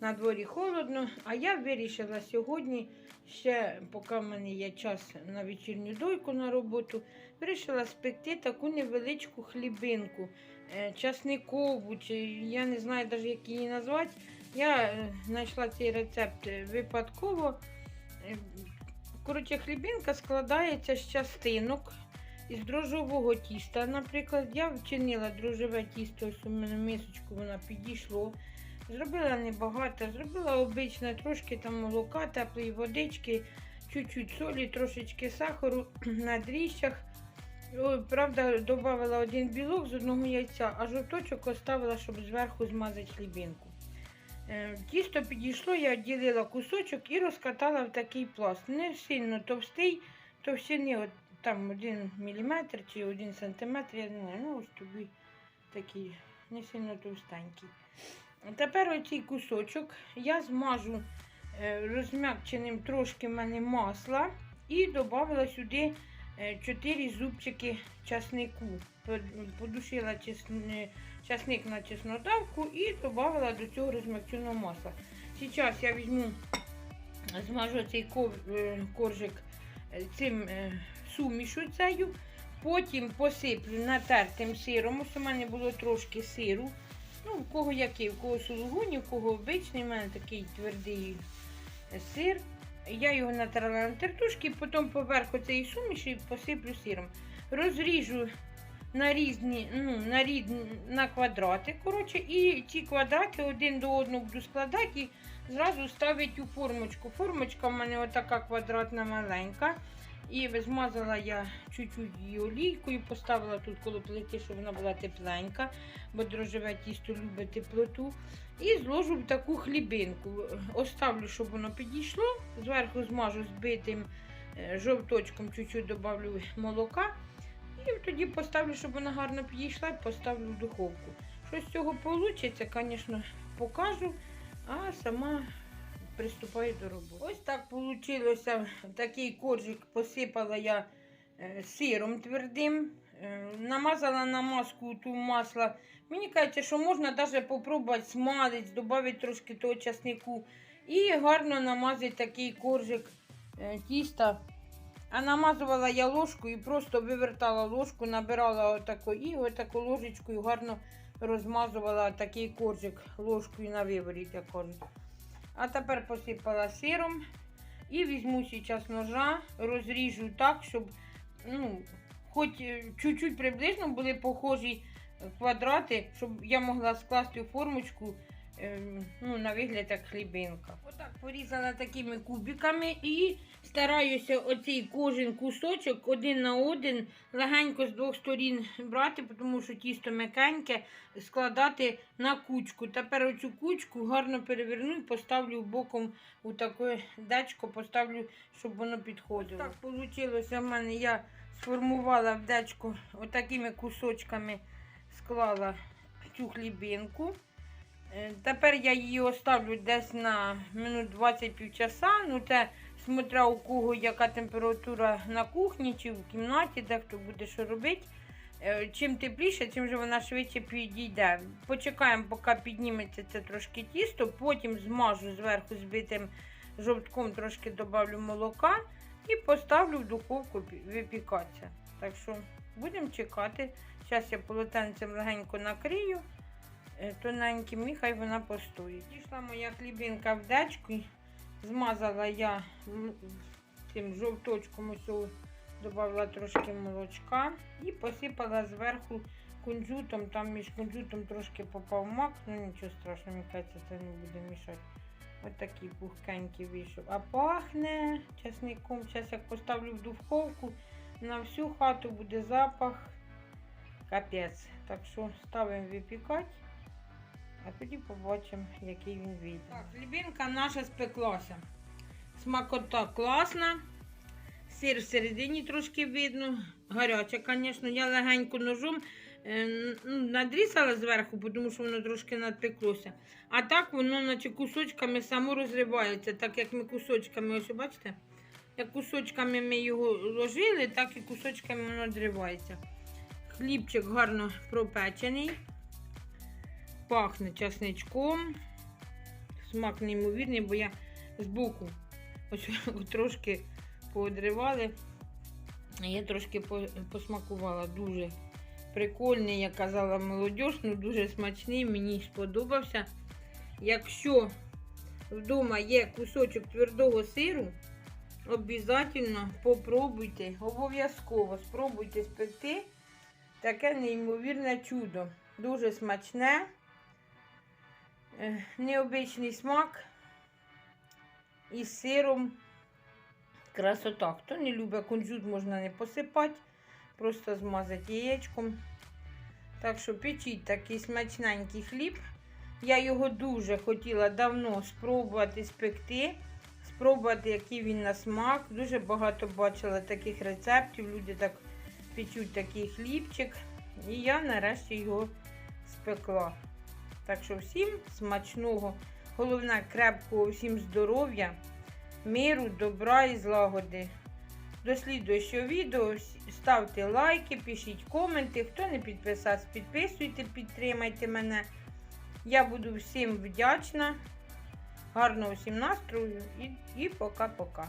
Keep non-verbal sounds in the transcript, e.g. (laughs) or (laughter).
на дворі холодно, а я вирішила сьогодні, ще поки в мене є час на вечірню дойку на роботу, вирішила спекти таку невеличку хлібинку, е, часникову, чи я не знаю навіть, як її назвати. Я е, знайшла цей рецепт е, випадково. Коротше, хлібинка складається з частинок із дрожжового тіста. Наприклад, я вчинила дрожжове тісто, ось у мене мисочку воно підійшло. Зробила небагато, зробила обичне, трошки там молока, теплої водички, чуть-чуть солі, трошечки сахару (clears throat) на дріжджах. Правда, додала один білок з одного яйця, а жовточок оставила, щоб зверху змазати хлібинку. Е, Тісто підійшло, я відділила кусочок і розкатала в такий пласт. Не сильно товстий, товщини от, там 1 мм чи 1 см, я не знаю, ну ось тобі такий, не сильно товстенький. Тепер оцей кусочок я змажу е, розм'якченим трошки мене масла і додала сюди 4 зубчики часнику. Подушила часник на чеснодавку і додала до цього розм'якченого масла. Зараз я візьму, змажу цей е, коржик е, цим е, сумішу цею, потім посиплю натертим сиром. Ось у мене було трошки сиру. Ну, в кого який, в кого сулугуні, в кого обичний, у мене такий твердий сир. Я його натерла на тертушки, потім поверху цієї суміші посиплю сиром. Розріжу на різні, ну, на різні, на квадрати. Коротше, і ці квадрати один до одного буду складати і зразу ставити у формочку. Формочка в мене отака квадратна маленька. І змазала я чуть-чуть її олійкою, поставила тут коло плити, щоб вона була тепленька, бо дрожжеве тісто любить теплоту. І зложу в таку хлібинку. Оставлю, щоб воно підійшло. Зверху змажу збитим е, жовточком, чуть-чуть добавлю молока. І тоді поставлю, щоб вона гарно підійшла, і поставлю в духовку. Що з цього вийде, звісно, покажу, а сама приступаю до роботи. Ось так вийшло. Такий коржик посипала я е, сиром твердим. Е, Намазала на маску ту масла. Мені кажеться, що можна навіть спробувати смалець, додати трошки того часнику. І гарно намазати такий коржик е, тіста. А намазувала я ложкою і просто вивертала ложку, набирала отако і отаку ложечкою гарно розмазувала такий коржик ложкою на виворіт, як кажуть. А тепер посипала сиром і візьму зараз ножа, розріжу так, щоб ну, хоч е, чуть-чуть приблизно були похожі квадрати, щоб я могла скласти формочку ну, на вигляд як хлібинка. Отак порізала такими кубиками і стараюся оцей кожен кусочок один на один легенько з двох сторін брати, тому що тісто м'якеньке, складати на кучку. Тепер оцю кучку гарно переверну і поставлю боком у таке дечко, поставлю, щоб воно підходило. Так вийшло в мене. Я сформувала в дечко отакими кусочками склала цю хлібинку. Е, Тепер я її оставлю десь на минут 20 півчаса. Ну, це смотря у кого яка температура на кухні чи в кімнаті, де хто буде що робити. Е, Чим тепліше, тим вже вона швидше підійде. Почекаємо, поки підніметься це трошки тісто, потім змажу зверху збитим жовтком, трошки додавлю молока і поставлю в духовку випікатися. Так що будемо чекати. Зараз я полотенцем легенько накрию тоненьким і хай вона постоїть. Дійшла моя хлібинка в дечку, змазала я цим жовточком ось додала трошки молочка і посипала зверху кунжутом. Там між кунжутом трошки попав мак, ну нічого страшного, мені кажеться, це не буде мішати. Ось такий пухкенький вийшов. А пахне часником. Зараз як поставлю в духовку, на всю хату буде запах. Капець. Так що ставимо випікати, а тоді побачимо, який він вийде. Так, хлібинка наша спеклася. Смакота класна. Сир всередині трошки видно. Гаряча, звісно, я легенько ножом е, ну, надрізала зверху, тому що воно трошки надпеклося. А так воно, наче кусочками само розривається, так як ми кусочками, ось бачите? Як кусочками ми його ложили, так і кусочками воно відривається. Хлібчик гарно пропечений, пахне часничком. смак неймовірний, бо я збоку ось (laughs) трошки поодривали. Я трошки посмакувала дуже прикольний, я казала, молодіж, ну дуже смачний, мені сподобався. Якщо вдома є кусочок твердого сиру, обов'язково попробуйте, обов'язково спробуйте спекти таке неймовірне чудо. Дуже смачне, необичний смак із сиром. Красота. Хто не любить кунжут, можна не посипати, просто змазати яєчком. Так що печіть такий смачненький хліб. Я його дуже хотіла давно спробувати спекти, спробувати, який він на смак. Дуже багато бачила таких рецептів. Люди так печуть такий хлібчик. І я нарешті його спекла. Так що всім смачного, головне крепкого, всім здоров'я, миру, добра і злагоди. До слідуючого відео ставте лайки, пишіть коменти. Хто не підписався, підписуйте, підтримайте мене. Я буду всім вдячна. Гарного всім настрою і, і пока-пока.